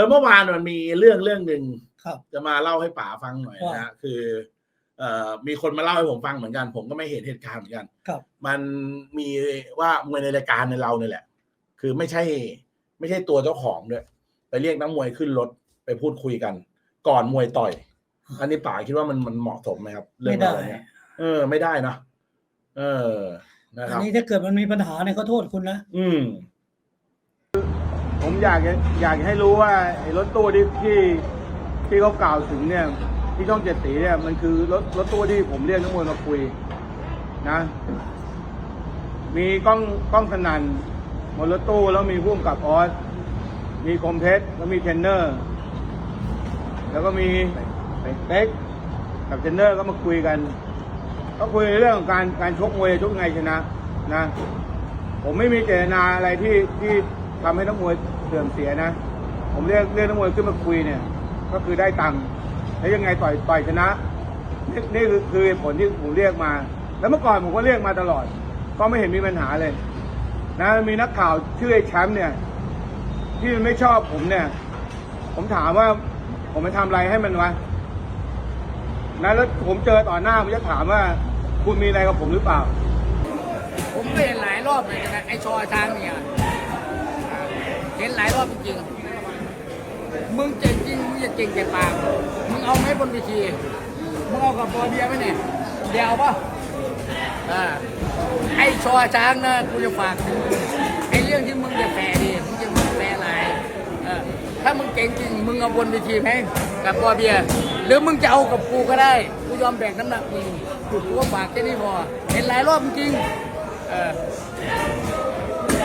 อเมื่อวานมันมีเรื่องเรื่องหนึ่งครับ จะมาเล่าให้ป๋าฟังหน่อยนะว่าฮะคือ เอ่อมีคนมาเล่าให้ผมฟังเหมือนกัน ผมก็ไม่เห็นเหตุการณ์เหมือนกันครับ มันมีว่ามวยในรายการในเราเนี่ยแหละ คือไม่ใช่ ไม่ใช่ตัวเจ้าของด้วยไปเรียกนักมวยขึ้นรถไปพูดคุยกัน ก่อนมวยต่อย อันนี้ป๋าคิดว่ามันมันเหมาะสมไหมครับ เรื่ไม่องได้ราวเนี้ยเออ ไม่ได้นะเออนะคอัรันบนี้ถ้าเกิดมันมีปัญหาเนี่ยเขาโทษคุณนะอืม ผมอยากอยากให้รู้ว่าไอ้รถตู้ที่ที่ที่เขากล่าวถึงเนี่ย ที่ช่องเจ็ดสีเนี่ยมันคือรถรถตู้ที่ผมเรียกนักมวยมาคุยนะ มีกล้องกล้องสนันบนรถตู้แล้วมีพุ่มกับออสมีคมเพชรแล้วมีเทนเนอร์ แล้วก็มีเป๊กกับเทนเนอร์ก็มาคุยกัน ก็คุยในเรื่องของการการชกมวยชกไงชนะนะ ผมไม่มีเจตนาอะไรที่ที่ ทำให้นักมวยเสื่อมเสียนะ ผมเรียกเรียกนักมวยขึ้นมาคุยเนี่ย ก็คือได้ตังค์แล้วยังไงต่อยต่อยชนะนี่นี่คือคือผลที่ผมเรียกมา แล้วเมื่อก่อนผมก็เรียกมาตลอด ก็ไม่เห็นมีปัญหาเลยนะมีนักข่าวชื่อไอ้แชมป์เนี่ย ที่มันไม่ชอบผมเนี่ย ผมถามว่าผมไปทำอะไรให้มันวะนะแล้วผมเจอต่อหน้าผมจะถามว่าคุณมีอะไรกับผมหรือเปล่า ผมก็เห็นหลายรอบเลยนะไอ้ชอช้างเนี่ย หลายรอบจริงๆมึงเก่งจริง มึงจะเก่งแต่ปาก มึงเอาไหมบนเวที มึงเอากับบอเบียไหมเนี่ยเดี๋ยวเอาปะอ่าไอ้ชอช้างนะกูจะฝากถึงไอ้เรื่องที่มึงจะแฝดิมึงจะมึงแฝอะไรเออถ้ามึงเก่งจริง มึงเอาบนเวทีไหมกับบอเบีย หรือมึงจะเอากับกูก็ได้ กูยอมแบกน้ำหนักมึงกูก็ฝากแค่นี้พอ เห็นหลายรอบจริงเออ